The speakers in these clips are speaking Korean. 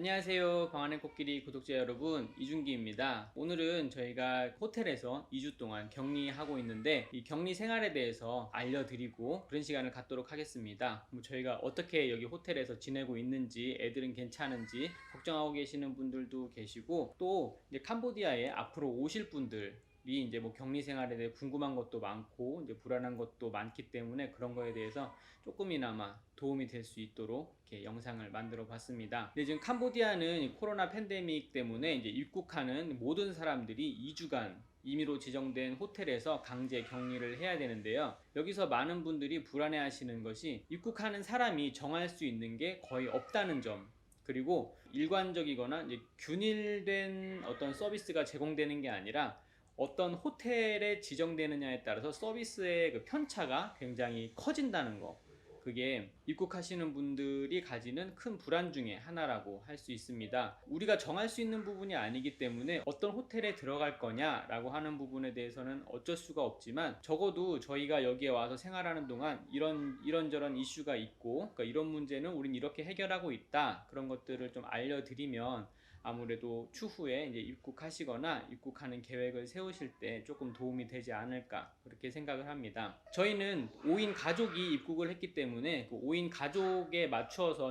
안녕하세요. 광안의 코끼리 구독자 여러분, 이준기입니다. 오늘은 저희가 호텔에서 2주 동안 격리하고 있는데 이 격리 생활에 대해서 알려드리고 그런 시간을 갖도록 하겠습니다. 뭐 저희가 어떻게 여기 호텔에서 지내고 있는지, 애들은 괜찮은지 걱정하고 계시는 분들도 계시고 또 이제 캄보디아에 앞으로 오실 분들 이 이제 뭐 격리 생활에 대해 궁금한 것도 많고 이제 불안한 것도 많기 때문에 그런 거에 대해서 조금이나마 도움이 될 수 있도록 이렇게 영상을 만들어 봤습니다. 근데 지금 캄보디아는 이 코로나 팬데믹 때문에 이제 입국하는 모든 사람들이 2주간 임의로 지정된 호텔에서 강제 격리를 해야 되는데요. 여기서 많은 분들이 불안해 하시는 것이 입국하는 사람이 정할 수 있는 게 거의 없다는 점. 그리고 일관적이거나 균일된 어떤 서비스가 제공되는 게 아니라 어떤 호텔에 지정되느냐에 따라서 서비스의 그 편차가 굉장히 커진다는 거. 그게 입국하시는 분들이 가지는 큰 불안 중에 하나라고 할 수 있습니다. 우리가 정할 수 있는 부분이 아니기 때문에 어떤 호텔에 들어갈 거냐라고 하는 부분에 대해서는 어쩔 수가 없지만 적어도 저희가 여기에 와서 생활하는 동안 이런 이런저런 이슈가 있고 그러니까 이런 문제는 우린 이렇게 해결하고 있다 그런 것들을 좀 알려드리면 아무래도 추후에 이제 입국하시거나 입국하는 계획을 세우실 때 조금 도움이 되지 않을까 그렇게 생각을 합니다. 저희는 5인 가족이 입국을 했기 때문에 그 5인 가족에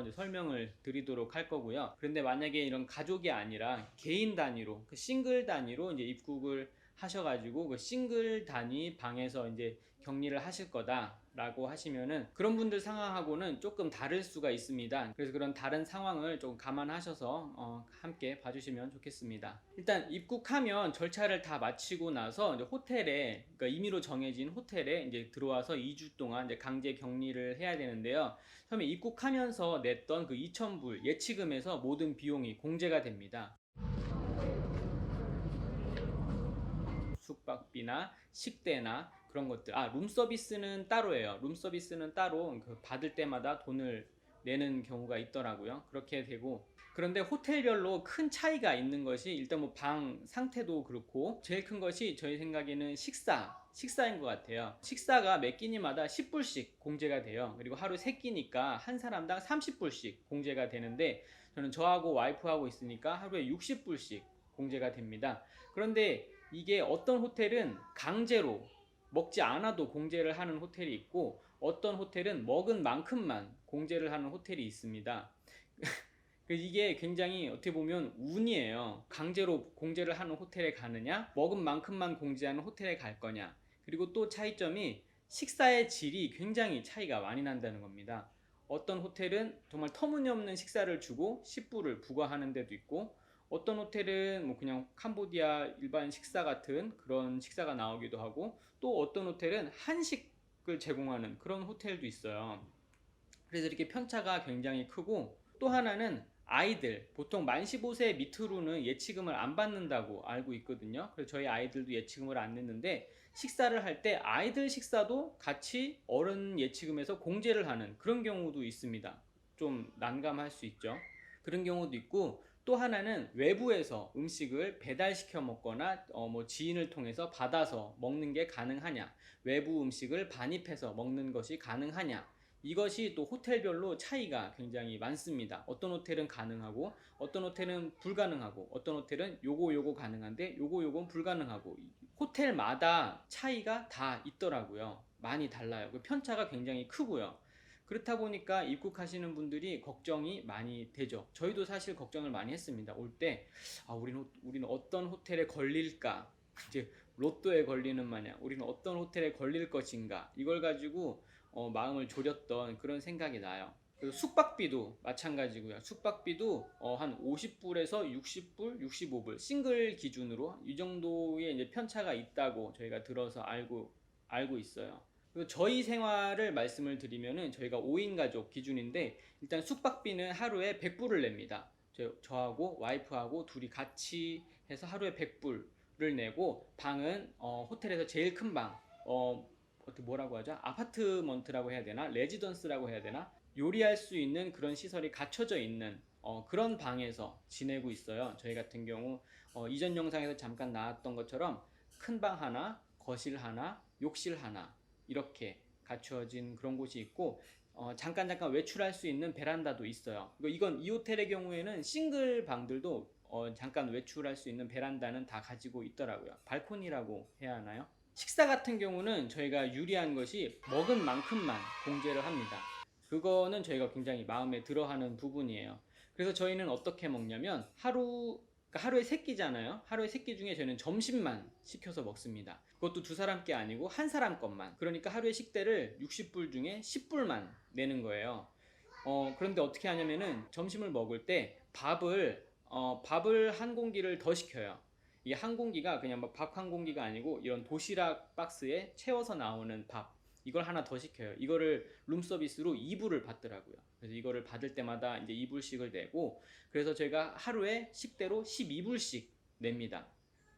이제 설명을 드리도록 할 거고요. 그런데 만약에 이런 가족이 아니라 개인 단위로 그 싱글 단위로 이제 입국을 하셔가지고 그 싱글 단위 방에서 이제 격리를 하실 거다 라고 하시면은 그런 분들 상황하고는 조금 다를 수가 있습니다. 그래서 그런 다른 상황을 좀 감안하셔서 어, 함께 봐주시면 좋겠습니다. 일단 입국하면 절차를 다 마치고 나서 호텔에 그러니까 임의로 정해진 호텔에 이제 들어와서 2주 동안 이제 강제 격리를 해야 되는데요. 처음에 입국하면서 냈던 그 2,000불 예치금에서 모든 비용이 공제가 됩니다. 숙박비나 식대나 그런 것들. 아, 룸 서비스는 따로예요. 룸 서비스는 따로 그 받을 때마다 돈을 내는 경우가 있더라고요. 그렇게 되고 그런데 호텔별로 큰 차이가 있는 것이 일단 뭐 방 상태도 그렇고 제일 큰 것이 저희 생각에는 식사 식사인 것 같아요. 식사가 몇 끼니마다 10불씩 공제가 돼요. 그리고 하루 3끼니까 한 사람당 30불씩 공제가 되는데 저는 저하고 와이프하고 있으니까 하루에 60불씩 공제가 됩니다. 그런데 이게 어떤 호텔은 강제로 먹지 않아도 공제를 하는 호텔이 있고 어떤 호텔은 먹은 만큼만 공제를 하는 호텔이 있습니다. 그 이게 굉장히 어떻게 보면 운이에요. 강제로 공제를 하는 호텔에 가느냐, 먹은 만큼만 공제하는 호텔에 갈 거냐. 그리고 또 차이점이 식사의 질이 굉장히 차이가 많이 난다는 겁니다. 어떤 호텔은 정말 터무니없는 식사를 주고 10불을 부과하는 데도 있고 어떤 호텔은 뭐 그냥 캄보디아 일반 식사 같은 그런 식사가 나오기도 하고 또 어떤 호텔은 한식을 제공하는 그런 호텔도 있어요. 그래서 이렇게 편차가 굉장히 크고 또 하나는 아이들 보통 만 15세 밑으로는 예치금을 안 받는다고 알고 있거든요. 그래서 저희 아이들도 예치금을 안 냈는데 식사를 할 때 아이들 식사도 같이 어른 예치금에서 공제를 하는 그런 경우도 있습니다. 좀 난감할 수 있죠. 그런 경우도 있고 또 하나는 외부에서 음식을 배달시켜 먹거나 어 뭐 지인을 통해서 받아서 먹는 게 가능하냐 외부 음식을 반입해서 먹는 것이 가능하냐 이것이 또 호텔별로 차이가 굉장히 많습니다. 어떤 호텔은 가능하고 어떤 호텔은 불가능하고 어떤 호텔은 요거 요거 가능한데 요거 요건 불가능하고 호텔마다 차이가 다 있더라고요. 많이 달라요. 그 편차가 굉장히 크고요. 그렇다 보니까 입국하시는 분들이 걱정이 많이 되죠. 저희도 사실 걱정을 많이 했습니다. 올 때, 아, 우리는, 우리는 어떤 호텔에 걸릴까? 이제 로또에 걸리는 마냥 우리는 어떤 호텔에 걸릴 것인가? 이걸 가지고 어, 마음을 졸였던 그런 생각이 나요. 그리고 숙박비도 마찬가지고요. 숙박비도 어, 한 50불에서 60불, 65불 싱글 기준으로 이 정도의 이제 편차가 있다고 저희가 들어서 알고 알고 있어요. 저희 생활을 말씀을 드리면은 저희가 5인 가족 기준인데 일단 숙박비는 하루에 100불을 냅니다. 저, 저하고 와이프하고 둘이 같이 해서 하루에 100불을 내고 방은 어, 호텔에서 제일 큰 방, 어, 어떻게 뭐라고 하죠? 아파트먼트라고 해야 되나? 레지던스라고 해야 되나? 요리할 수 있는 그런 시설이 갖춰져 있는 어, 그런 방에서 지내고 있어요. 저희 같은 경우 어, 이전 영상에서 잠깐 나왔던 것처럼 큰 방 하나, 거실 하나, 욕실 하나 이렇게 갖추어진 그런 곳이 있고 어, 잠깐 잠깐 외출할 수 있는 베란다도 있어요. 이건 이 호텔의 경우에는 싱글 방들도 어, 잠깐 외출할 수 있는 베란다는 다 가지고 있더라고요. 발코니라고 해야 하나요? 식사 같은 경우는 저희가 유리한 것이 먹은 만큼만 공제를 합니다. 그거는 저희가 굉장히 마음에 들어하는 부분이에요. 그래서 저희는 어떻게 먹냐면 하루 그러니까 하루에 세 끼잖아요. 하루에 세끼 중에 저희는 점심만 시켜서 먹습니다. 그것도 두 사람께 아니고 한 사람 것만. 그러니까 하루에 식대를 60불 중에 10불만 내는 거예요. 어, 그런데 어떻게 하냐면은 점심을 먹을 때 밥을 어, 밥을 한 공기를 더 시켜요. 이게 한 공기가 그냥 밥한 공기가 아니고 이런 도시락 박스에 채워서 나오는 밥 이걸 하나 더 시켜요. 이거를 룸 서비스로 2불을 받더라고요. 그래서 이거를 받을 때마다 이제 2불씩을 내고 그래서 제가 하루에 식대로 12불씩 냅니다.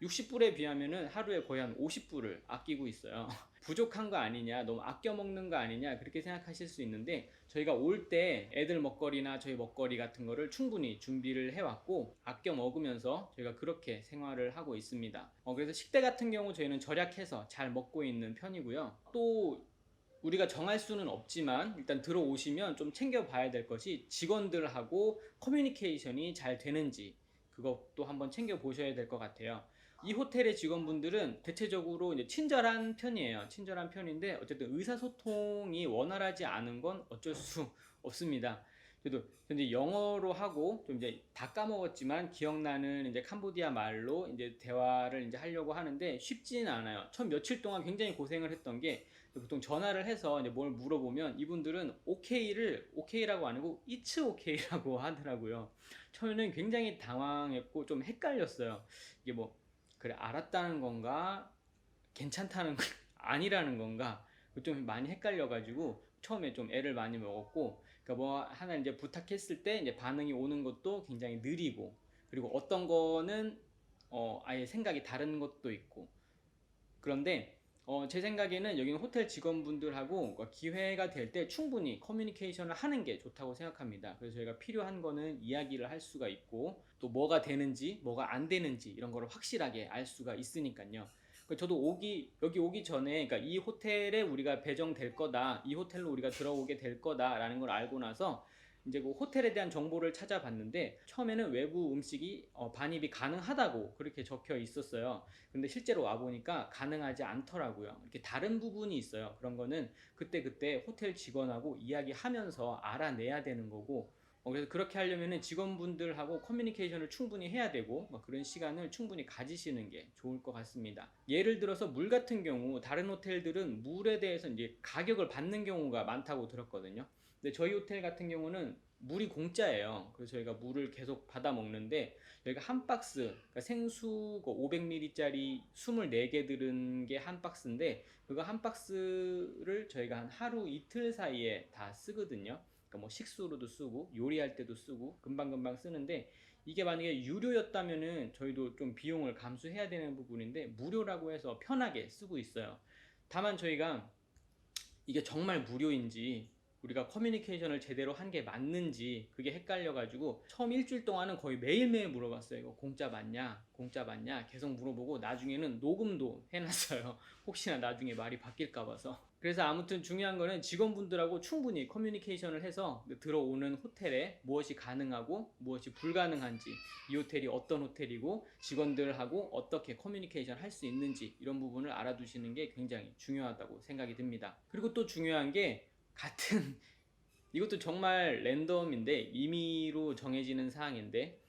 60불에 비하면은 하루에 거의 한 50불을 아끼고 있어요. 부족한 거 아니냐, 너무 아껴 먹는 거 아니냐 그렇게 생각하실 수 있는데 저희가 올 때 애들 먹거리나 저희 먹거리 같은 거를 충분히 준비를 해왔고 아껴 먹으면서 저희가 그렇게 생활을 하고 있습니다. 어, 그래서 식대 같은 경우 저희는 절약해서 잘 먹고 있는 편이고요. 또 우리가 정할 수는 없지만 일단 들어오시면 좀 챙겨봐야 될 것이 직원들하고 커뮤니케이션이 잘 되는지 그것도 한번 챙겨 보셔야 될 것 같아요. 이 호텔의 직원분들은 대체적으로 이제 친절한 편이에요. 친절한 편인데 어쨌든 의사소통이 원활하지 않은 건 어쩔 수 없습니다. 그래도 이제 영어로 하고 좀 이제 다 까먹었지만 기억나는 이제 캄보디아 말로 이제 대화를 이제 하려고 하는데 쉽지는 않아요. 첫 며칠 동안 굉장히 고생을 했던 게 보통 전화를 해서 이제 뭘 물어보면 이분들은 오케이를 오케이라고 안 하고 이츠 오케이라고 하더라고요. 처음에는 굉장히 당황했고 좀 헷갈렸어요. 이게 뭐 그래 알았다는 건가 괜찮다는 건 아니라는 건가 좀 많이 헷갈려가지고 처음에 좀 애를 많이 먹었고 그러니까 뭐 하나 이제 부탁했을 때 이제 반응이 오는 것도 굉장히 느리고 그리고 어떤 거는 어 아예 생각이 다른 것도 있고 그런데 어, 제 생각에는 여기는 호텔 직원분들하고 그 기회가 될 때 충분히 커뮤니케이션을 하는 게 좋다고 생각합니다. 그래서 저희가 필요한 거는 이야기를 할 수가 있고 또 뭐가 되는지 뭐가 안 되는지 이런 거를 확실하게 알 수가 있으니까요. 그 저도 오기 여기 오기 전에 그러니까 이 호텔에 우리가 배정될 거다, 이 호텔로 우리가 들어오게 될 거다라는 걸 알고 나서 이제 그 호텔에 대한 정보를 찾아봤는데 처음에는 외부 음식이 어, 반입이 가능하다고 그렇게 적혀 있었어요. 근데 실제로 와 보니까 가능하지 않더라고요. 이렇게 다른 부분이 있어요. 그런 거는 그때 그때 호텔 직원하고 이야기하면서 알아내야 되는 거고. 어, 그래서 그렇게 하려면은 직원분들하고 커뮤니케이션을 충분히 해야 되고 뭐 그런 시간을 충분히 가지시는 게 좋을 것 같습니다. 예를 들어서 물 같은 경우 다른 호텔들은 물에 대해서 이제 가격을 받는 경우가 많다고 들었거든요. 근데 저희 호텔 같은 경우는 물이 공짜예요. 그래서 저희가 물을 계속 받아 먹는데 여기가 한 박스 그러니까 생수 500ml짜리 24개 들은 게 한 박스인데 그거 한 박스를 저희가 한 하루 이틀 사이에 다 쓰거든요. 그러니까 뭐 식수로도 쓰고 요리할 때도 쓰고 금방금방 쓰는데 이게 만약에 유료였다면은 저희도 좀 비용을 감수해야 되는 부분인데 무료라고 해서 편하게 쓰고 있어요. 다만 저희가 이게 정말 무료인지 우리가 커뮤니케이션을 제대로 한 게 맞는지 그게 헷갈려가지고 처음 일주일 동안은 거의 매일매일 물어봤어요. 이거 공짜 맞냐? 공짜 맞냐? 계속 물어보고 나중에는 녹음도 해놨어요. 혹시나 나중에 말이 바뀔까 봐서. 그래서 아무튼 중요한 거는 직원분들하고 충분히 커뮤니케이션을 해서 들어오는 호텔에 무엇이 가능하고 무엇이 불가능한지 이 호텔이 어떤 호텔이고 직원들하고 어떻게 커뮤니케이션 할 수 있는지 이런 부분을 알아두시는 게 굉장히 중요하다고 생각이 듭니다. 그리고 또 중요한 게 같은 이것도 정말 랜덤인데 임의로 정해지는 사항인데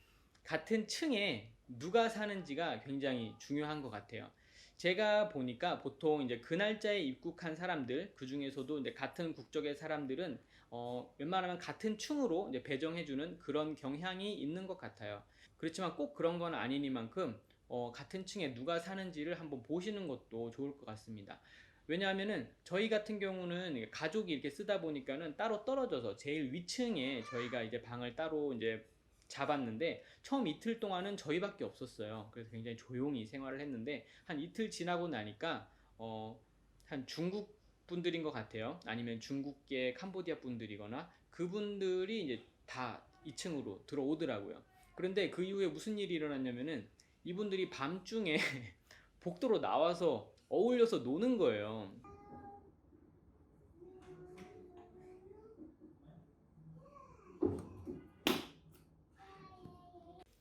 같은 층에 누가 사는지가 굉장히 중요한 것 같아요. 제가 보니까 보통 이제 그 날짜에 입국한 사람들 그 중에서도 이제 같은 국적의 사람들은 어, 웬만하면 같은 층으로 이제 배정해주는 그런 경향이 있는 것 같아요. 그렇지만 꼭 그런 건 아니니만큼 어, 같은 층에 누가 사는지를 한번 보시는 것도 좋을 것 같습니다. 왜냐하면은 저희 같은 경우는 가족이 이렇게 쓰다 보니까는 따로 떨어져서 제일 위층에 저희가 이제 방을 따로 이제 잡았는데 처음 이틀 동안은 저희밖에 없었어요. 그래서 굉장히 조용히 생활을 했는데 한 이틀 지나고 나니까 어 한 중국 분들인 것 같아요. 아니면 중국계 캄보디아 분들이거나 그분들이 이제 다 2층으로 들어오더라고요. 그런데 그 이후에 무슨 일이 일어났냐면은 이분들이 밤중에 복도로 나와서 어울려서 노는 거예요.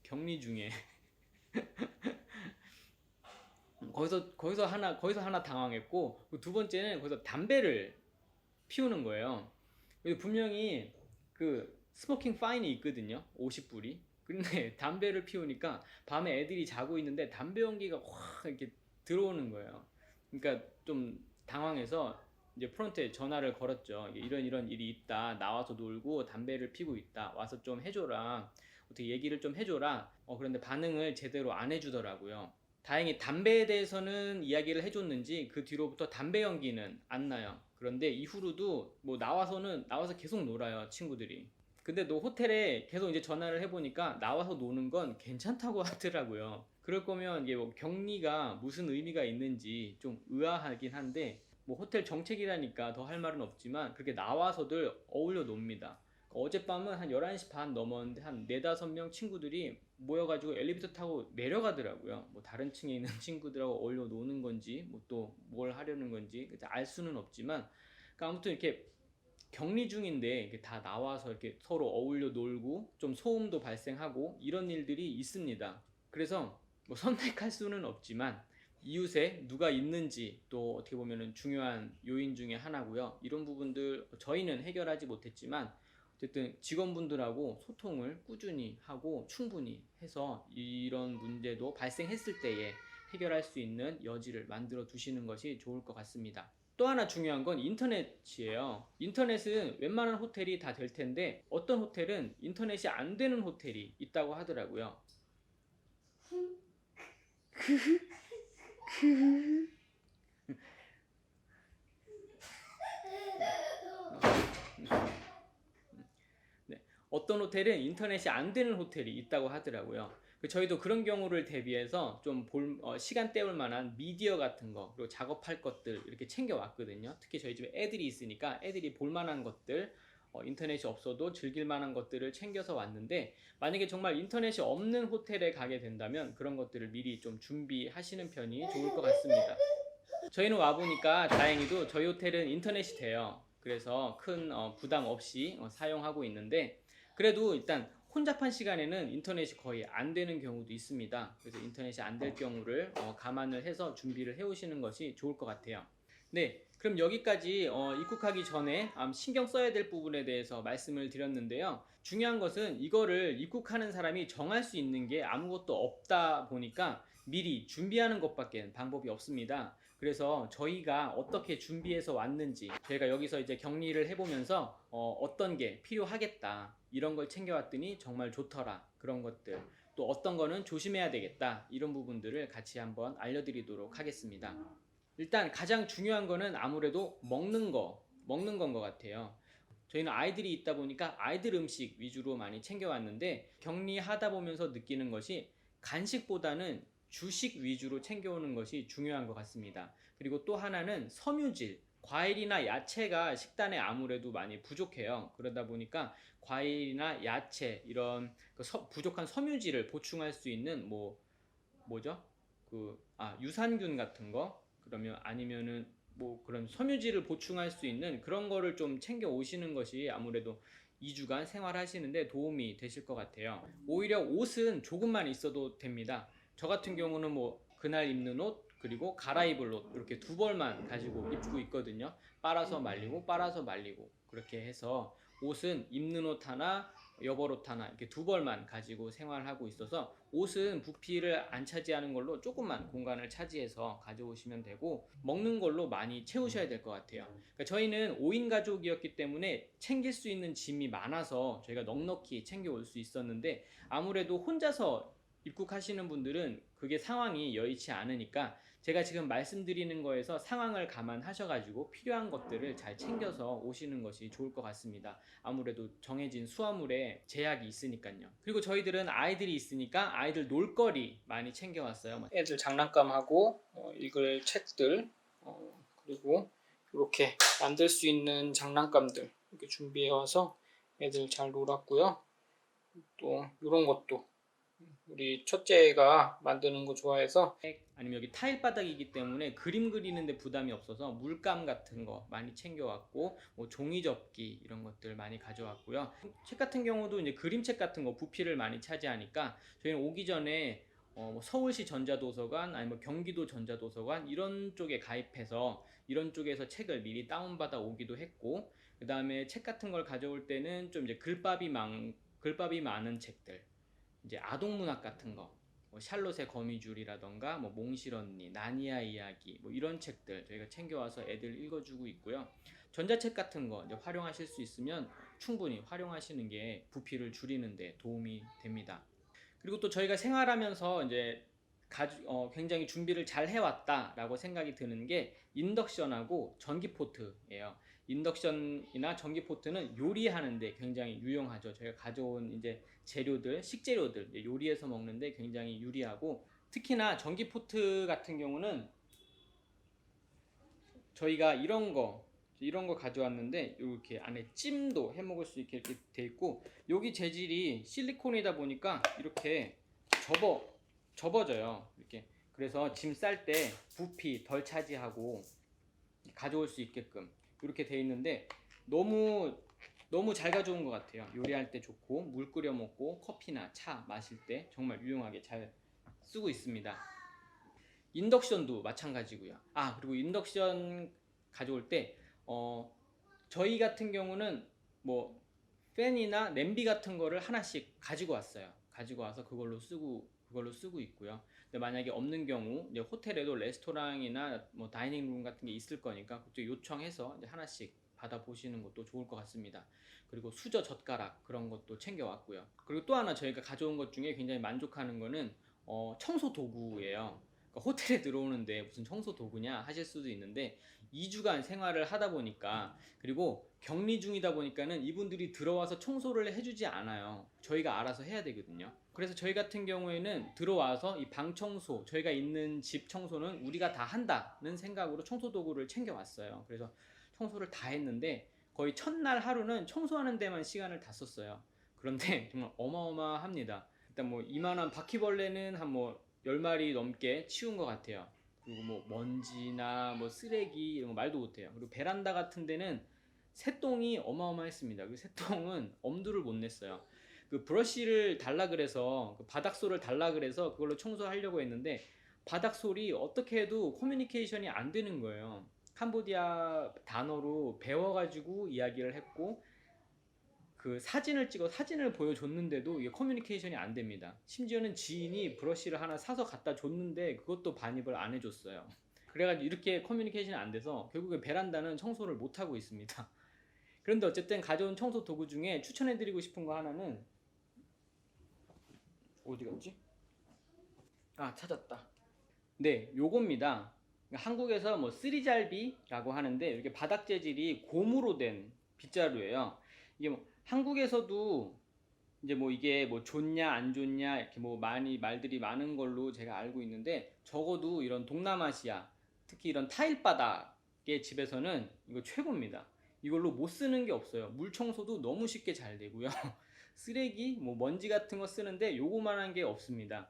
격리 중에 거기서 거기서 하나 거기서 하나 당황했고 두 번째는 거기서 담배를 피우는 거예요. 분명히 그 스모킹 파인이 있거든요. 50불이. 근데 담배를 피우니까 밤에 애들이 자고 있는데 담배 연기가 확 이렇게 들어오는 거예요. 그러니까 좀 당황해서 이제 프론트에 전화를 걸었죠. 이런 이런 일이 있다. 나와서 놀고 담배를 피고 있다. 와서 좀 해줘라. 어떻게 얘기를 좀 해줘라. 어, 그런데 반응을 제대로 안 해주더라고요. 다행히 담배에 대해서는 이야기를 해줬는지 그 뒤로부터 담배 연기는 안 나요. 그런데 이후로도 뭐 나와서는 나와서 계속 놀아요 친구들이. 근데 너 호텔에 계속 이제 전화를 해보니까 나와서 노는 건 괜찮다고 하더라고요. 그럴 거면 이게 뭐 격리가 무슨 의미가 있는지 좀 의아하긴 한데 뭐 호텔 정책이라니까 더 할 말은 없지만 그렇게 나와서들 어울려 놉니다. 어젯밤은 한 11시 반 넘었는데 한 4, 5명 친구들이 모여가지고 엘리베이터 타고 내려가더라고요. 뭐 다른 층에 있는 친구들하고 어울려 노는 건지 뭐 또 뭘 하려는 건지 알 수는 없지만 그러니까 아무튼 이렇게 격리 중인데 이렇게 다 나와서 이렇게 서로 어울려 놀고 좀 소음도 발생하고 이런 일들이 있습니다. 그래서 뭐 선택할 수는 없지만 이웃에 누가 있는지 또 어떻게 보면은 중요한 요인 중에 하나고요. 이런 부분들 저희는 해결하지 못했지만 어쨌든 직원분들하고 소통을 꾸준히 하고 충분히 해서 이런 문제도 발생했을 때에 해결할 수 있는 여지를 만들어 두시는 것이 좋을 것 같습니다. 또 하나 중요한 건 인터넷이에요. 인터넷은 웬만한 호텔이 다 될 텐데 어떤 호텔은 인터넷이 안 되는 호텔이 있다고 하더라고요. 어떤 호텔은 인터넷이 안 되는 호텔이 있다고 하더라고요. 그 저희도 그런 경우를 대비해서 좀 볼, 어, 시간 때울 만한 미디어 같은 거 그리고 작업할 것들 이렇게 챙겨 왔거든요. 특히 저희 집에 애들이 있으니까 애들이 볼 만한 것들 어, 인터넷이 없어도 즐길 만한 것들을 챙겨서 왔는데 만약에 정말 인터넷이 없는 호텔에 가게 된다면 그런 것들을 미리 좀 준비하시는 편이 좋을 것 같습니다. 저희는 와 보니까 다행히도 저희 호텔은 인터넷이 돼요. 그래서 큰 어, 부담 없이 어, 사용하고 있는데 그래도 일단 혼잡한 시간에는 인터넷이 거의 안 되는 경우도 있습니다. 그래서 인터넷이 안 될 경우를 어, 감안을 해서 준비를 해 오시는 것이 좋을 것 같아요. 네, 그럼 여기까지 어, 입국하기 전에 음, 신경 써야 될 부분에 대해서 말씀을 드렸는데요. 중요한 것은 이거를 입국하는 사람이 정할 수 있는 게 아무것도 없다 보니까 미리 준비하는 것밖에 방법이 없습니다. 그래서 저희가 어떻게 준비해서 왔는지 저희가 여기서 이제 격리를 해보면서 어, 떤게 필요하겠다 이런 걸 챙겨왔더니 정말 좋더라 그런 것들 또 어떤 거는 조심해야 되겠다 이런 부분들을 같이 한번 알려드리도록 하겠습니다. 일단 가장 중요한 거는 아무래도 먹는 거 먹는 건 것 같아요. 저희는 아이들이 있다 보니까 아이들 음식 위주로 많이 챙겨왔는데 격리하다 보면서 느끼는 것이 간식보다는 주식 위주로 챙겨오는 것이 중요한 것 같습니다. 그리고 또 하나는 섬유질, 과일이나 야채가 식단에 아무래도 많이 부족해요. 그러다 보니까 과일이나 야채 이런 그 서- 부족한 섬유질을 보충할 수 있는 뭐 뭐죠? 그 아, 유산균 같은 거 그러면 아니면은 뭐 그런 섬유질을 보충할 수 있는 그런 거를 좀 챙겨 오시는 것이 아무래도 2주간 생활하시는데 도움이 되실 것 같아요. 오히려 옷은 조금만 있어도 됩니다. 저 같은 경우는 뭐 그날 입는 옷 그리고 갈아입을 옷 이렇게 두 벌만 가지고 입고 있거든요. 빨아서 말리고 빨아서 말리고 그렇게 해서 옷은 입는 옷 하나 여벌옷 하나 이렇게 두 벌만 가지고 생활하고 있어서 옷은 부피를 안 차지하는 걸로 조금만 공간을 차지해서 가져오시면 되고 먹는 걸로 많이 채우셔야 될 것 같아요. 그러니까 저희는 5인 가족이었기 때문에 챙길 수 있는 짐이 많아서 저희가 넉넉히 챙겨올 수 있었는데 아무래도 혼자서 입국하시는 분들은 그게 상황이 여의치 않으니까 제가 지금 말씀드리는 거에서 상황을 감안하셔가지고 필요한 것들을 잘 챙겨서 오시는 것이 좋을 것 같습니다. 아무래도 정해진 수화물에 제약이 있으니까요. 그리고 저희들은 아이들이 있으니까 아이들 놀거리 많이 챙겨왔어요. 뭐 애들 장난감하고 어, 읽을 책들 어, 그리고 이렇게 만들 수 있는 장난감들 이렇게 준비해 와서 애들 잘 놀았고요. 또 이런 것도 우리 첫째가 만드는 거 좋아해서 아니면 여기 타일 바닥이기 때문에 그림 그리는데 부담이 없어서 물감 같은 거 많이 챙겨왔고 뭐 종이 접기 이런 것들 많이 가져왔고요. 책 같은 경우도 이제 그림책 같은 거 부피를 많이 차지하니까 저희는 오기 전에 어, 뭐 서울시 전자도서관 아니면 경기도 전자도서관 이런 쪽에 가입해서 이런 쪽에서 책을 미리 다운받아 오기도 했고 그 다음에 책 같은 걸 가져올 때는 좀 이제 글밥이 많 글밥이 많은 책들 이제 아동 문학 같은 거 뭐 샬롯의 거미줄이라던가 뭐 몽실 언니, 나니아 이야기 뭐 이런 책들 저희가 챙겨와서 애들 읽어주고 있고요. 전자책 같은 거 이제 활용하실 수 있으면 충분히 활용하시는 게 부피를 줄이는 데 도움이 됩니다. 그리고 또 저희가 생활하면서 이제 가지, 어, 굉장히 준비를 잘 해왔다라고 생각이 드는 게 인덕션하고 전기포트예요. 인덕션이나 전기포트는 요리하는데 굉장히 유용하죠. 저희가 가져온 이제 재료들, 식재료들 요리해서 먹는데 굉장히 유리하고 특히나 전기 포트 같은 경우는 저희가 이런 거 이런 거 가져왔는데 이렇게 안에 찜도 해 먹을 수 있게 이렇게 돼 있고 여기 재질이 실리콘이다 보니까 이렇게 접어 접어져요. 이렇게 그래서 짐 쌀 때 부피 덜 차지하고 가져올 수 있게끔 이렇게 돼 있는데 너무 너무 잘 가져온 것 같아요. 요리할 때 좋고 물 끓여 먹고 커피나 차 마실 때 정말 유용하게 잘 쓰고 있습니다. 인덕션도 마찬가지고요. 아 그리고 인덕션 가져올 때 어, 저희 같은 경우는 뭐 팬이나 냄비 같은 거를 하나씩 가지고 왔어요. 가지고 와서 그걸로 쓰고 그걸로 쓰고 있고요. 근데 만약에 없는 경우 이제 호텔에도 레스토랑이나 뭐 다이닝 룸 같은 게 있을 거니까 그쪽 요청해서 하나씩 받아 보시는 것도 좋을 것 같습니다. 그리고 수저 젓가락 그런 것도 챙겨 왔고요. 그리고 또 하나 저희가 가져온 것 중에 굉장히 만족하는 거는 어, 청소 도구예요. 그러니까 호텔에 들어오는데 무슨 청소 도구냐 하실 수도 있는데 2주간 생활을 하다 보니까 그리고 격리 중이다 보니까는 이분들이 들어와서 청소를 해주지 않아요. 저희가 알아서 해야 되거든요. 그래서 저희 같은 경우에는 들어와서 이 방 청소, 저희가 있는 집 청소는 우리가 다 한다는 생각으로 청소 도구를 챙겨왔어요. 그래서 청소를 다 했는데 거의 첫날 하루는 청소하는 데만 시간을 다 썼어요. 그런데 정말 어마어마합니다. 일단 뭐 이만한 바퀴벌레는 한 뭐 10마리 넘게 치운 것 같아요. 그리고 뭐 먼지나 뭐 쓰레기 이런 거 말도 못해요. 그리고 베란다 같은 데는 새똥이 어마어마했습니다. 그 새똥은 엄두를 못 냈어요. 그 브러쉬를 달라 그래서 그 바닥솔을 달라 그래서 그걸로 청소하려고 했는데 바닥솔이 어떻게 해도 커뮤니케이션이 안 되는 거예요. 캄보디아 단어로 배워가지고 이야기를 했고 그 사진을 찍어 사진을 보여줬는데도 이게 커뮤니케이션이 안 됩니다. 심지어는 지인이 브러쉬를 하나 사서 갖다 줬는데 그것도 반입을 안 해줬어요. 그래가지고 이렇게 커뮤니케이션이 안 돼서 결국에 베란다는 청소를 못 하고 있습니다. 그런데 어쨌든 가져온 청소 도구 중에 추천해드리고 싶은 거 하나는 어디 갔지? 아 찾았다. 네, 요겁니다. 한국에서 뭐 쓰리잘비라고 하는데 이렇게 바닥 재질이 고무로 된 빗자루예요. 이게 뭐 한국에서도 이제 뭐 이게 뭐 좋냐 안 좋냐 이렇게 뭐 많이 말들이 많은 걸로 제가 알고 있는데 적어도 이런 동남아시아 특히 이런 타일 바닥의 집에서는 이거 최고입니다. 이걸로 못 쓰는 게 없어요. 물 청소도 너무 쉽게 잘 되고요. 쓰레기 뭐 먼지 같은 거 쓰는데 요거만한 게 없습니다.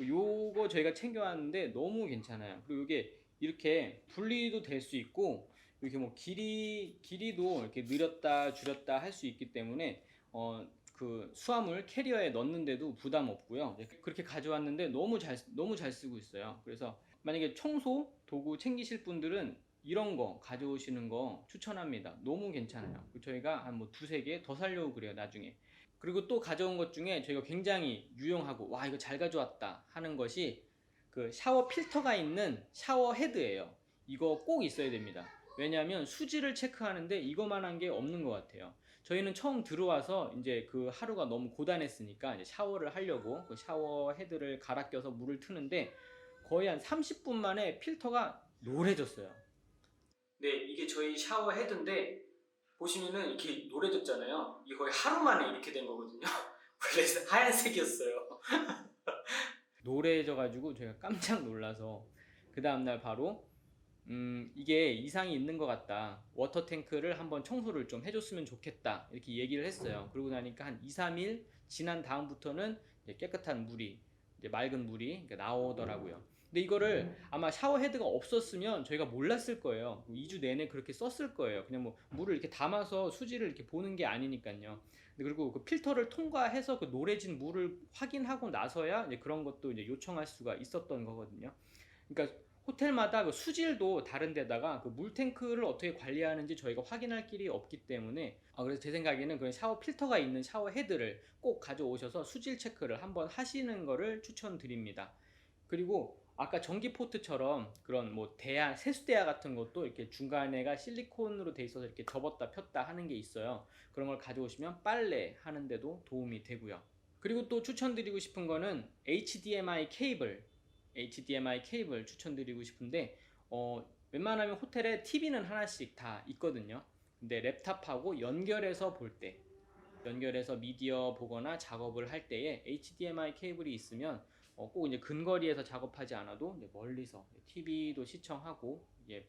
요거 저희가 챙겨왔는데 너무 괜찮아요. 그리고 이게 이렇게 분리도 될 수 있고 이렇게 뭐 길이 길이도 이렇게 늘렸다 줄였다 할 수 있기 때문에 어 그 수화물 캐리어에 넣는데도 부담 없고요. 그렇게 가져왔는데 너무 잘 너무 잘 쓰고 있어요. 그래서 만약에 청소 도구 챙기실 분들은 이런 거 가져오시는 거 추천합니다. 너무 괜찮아요. 저희가 한 뭐 두세 개 더 살려고 그래요, 나중에. 그리고 또 가져온 것 중에 저희가 굉장히 유용하고 와, 이거 잘 가져왔다 하는 것이 그 샤워 필터가 있는 샤워 헤드예요. 이거 꼭 있어야 됩니다. 왜냐하면 수지를 체크하는데 이거만한 게 없는 것 같아요. 저희는 처음 들어와서 이제 그 하루가 너무 고단했으니까 이제 샤워를 하려고 그 샤워 헤드를 갈아 껴서 물을 트는데 거의 한 30분 만에 필터가 노래졌어요. 네, 이게 저희 샤워 헤드인데 보시면은 이렇게 노래졌잖아요. 이게 거의 하루 만에 이렇게 된 거거든요. 원래 하얀색이었어요. 노래져가지고 제가 깜짝 놀라서 그 다음날 바로 음 이게 이상이 있는 것 같다. 워터 탱크를 한번 청소를 좀 해줬으면 좋겠다. 이렇게 얘기를 했어요. 그러고 나니까 한 2, 3일 지난 다음부터는 깨끗한 물이 맑은 물이 나오더라고요. 근데 이거를 아마 샤워 헤드가 없었으면 저희가 몰랐을 거예요. 2주 내내 그렇게 썼을 거예요. 그냥 뭐 물을 이렇게 담아서 수지를 이렇게 보는 게 아니니까요. 그리고 그 필터를 통과해서 그 노래진 물을 확인하고 나서야 이제 그런 것도 이제 요청할 수가 있었던 거거든요. 그러니까 호텔마다 그 수질도 다른 데다가 그 물탱크를 어떻게 관리하는지 저희가 확인할 길이 없기 때문에 아, 그래서 제 생각에는 그런 샤워 필터가 있는 샤워 헤드를 꼭 가져오셔서 수질 체크를 한번 하시는 거를 추천드립니다. 그리고 아까 전기 포트처럼 그런 뭐 대야 세수대야 같은 것도 이렇게 중간에가 실리콘으로 돼 있어서 이렇게 접었다 폈다 하는 게 있어요. 그런 걸 가져오시면 빨래 하는데도 도움이 되고요. 그리고 또 추천드리고 싶은 거는 HDMI 케이블, HDMI 케이블 추천드리고 싶은데 어, 웬만하면 호텔에 TV는 하나씩 다 있거든요. 근데 랩탑하고 연결해서 볼 때, 연결해서 미디어 보거나 작업을 할 때에 HDMI 케이블이 있으면 어, 꼭 이제 근거리에서 작업하지 않아도 멀리서 TV도 시청하고 이제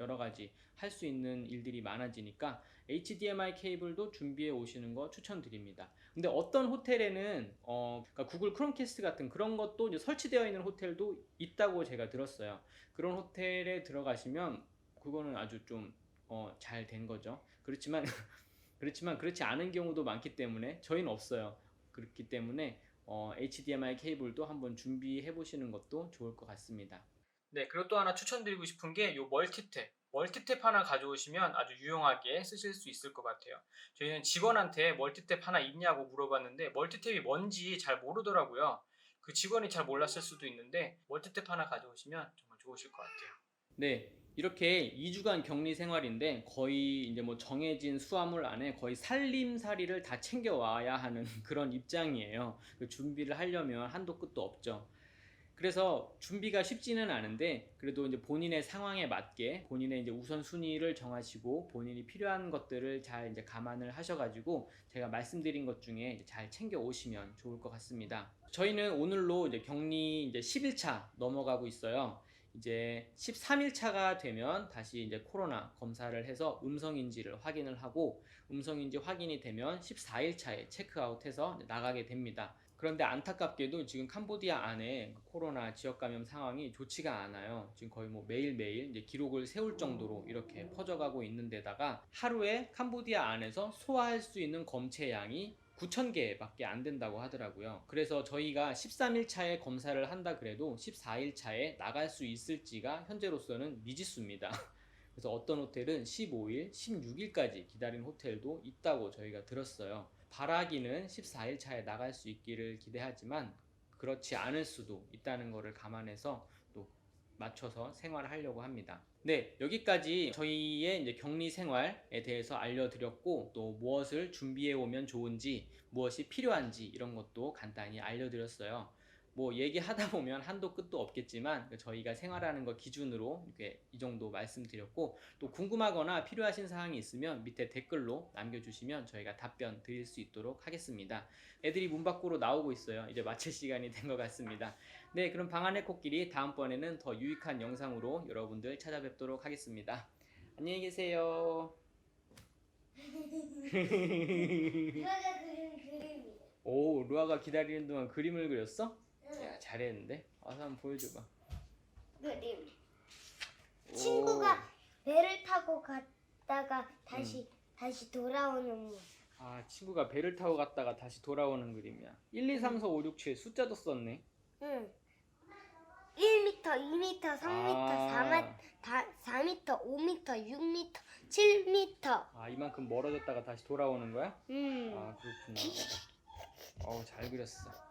여러 가지 할 수 있는 일들이 많아지니까 HDMI 케이블도 준비해 오시는 거 추천드립니다. 근데 어떤 호텔에는 어, 그러니까 구글 크롬캐스트 같은 그런 것도 설치되어 있는 호텔도 있다고 제가 들었어요. 그런 호텔에 들어가시면 그거는 아주 좀 어, 잘 된 거죠. 그렇지만 그렇지만 그렇지 않은 경우도 많기 때문에 저희는 없어요. 그렇기 때문에 어, HDMI 케이블도 한번 준비해 보시는 것도 좋을 것 같습니다. 네, 그리고 또 하나 추천드리고 싶은 게요 멀티탭. 멀티탭 하나 가져오시면 아주 유용하게 쓰실 수 있을 것 같아요. 저희는 직원한테 멀티탭 하나 있냐고 물어봤는데 멀티탭이 뭔지 잘 모르더라고요. 그 직원이 잘 몰랐을 수도 있는데 멀티탭 하나 가져오시면 정말 좋으실 것 같아요. 네, 이렇게 2주간 격리 생활인데 거의 이제 뭐 정해진 수화물 안에 거의 살림살이를 다 챙겨와야 하는 그런 입장이에요. 그 준비를 하려면 한도 끝도 없죠. 그래서 준비가 쉽지는 않은데 그래도 이제 본인의 상황에 맞게 본인의 이제 우선 순위를 정하시고 본인이 필요한 것들을 잘 이제 감안을 하셔가지고 제가 말씀드린 것 중에 잘 챙겨 오시면 좋을 것 같습니다. 저희는 오늘로 이제 격리 이제 10일차 넘어가고 있어요. 이제 13일 차가 되면 다시 이제 코로나 검사를 해서 음성인지를 확인을 하고 음성인지 확인이 되면 14일 차에 체크아웃해서 이제 나가게 됩니다. 그런데 안타깝게도 지금 캄보디아 안에 코로나 지역 감염 상황이 좋지가 않아요. 지금 거의 뭐 매일매일 이제 기록을 세울 정도로 이렇게 퍼져가고 있는 데다가 하루에 캄보디아 안에서 소화할 수 있는 검체량이 9,000개밖에 안 된다고 하더라고요. 그래서 저희가 13일차에 검사를 한다 그래도 14일차에 나갈 수 있을지가 현재로서는 미지수입니다. 그래서 어떤 호텔은 15일, 16일까지 기다린 호텔도 있다고 저희가 들었어요. 바라기는 14일 차에 나갈 수 있기를 기대하지만 그렇지 않을 수도 있다는 것을 감안해서 또 맞춰서 생활을 하려고 합니다. 네, 여기까지 저희의 이제 격리 생활에 대해서 알려드렸고 또 무엇을 준비해 오면 좋은지 무엇이 필요한지 이런 것도 간단히 알려드렸어요. 뭐 얘기하다 보면 한도 끝도 없겠지만 저희가 생활하는 것 기준으로 이렇게 이 정도 말씀드렸고 또 궁금하거나 필요하신 사항이 있으면 밑에 댓글로 남겨주시면 저희가 답변 드릴 수 있도록 하겠습니다. 애들이 문 밖으로 나오고 있어요. 이제 마칠 시간이 된 것 같습니다. 네, 그럼 방안의 코끼리 다음번에는 더 유익한 영상으로 여러분들 찾아뵙도록 하겠습니다. 안녕히 계세요. 누가 그린 그림이야. 오, 루아가 기다리는 동안 그림을 그렸어? 응. 야, 잘했는데? 와서 한번 보여줘봐. 그림. 오. 친구가 배를 타고 갔다가 다시 다시 돌아오는 모. 아, 친구가 배를 타고 갔다가 다시 돌아오는 그림이야. 1, 2, 3, 4, 5, 6, 7 숫자도 썼네. 응. 1m, 2m, 3m, 아. 4m, 4m, 5m, 6m, 7m. 아, 이만큼 멀어졌다가 다시 돌아오는 거야? 음. 아, 그렇구나. 어우, 잘 그렸어.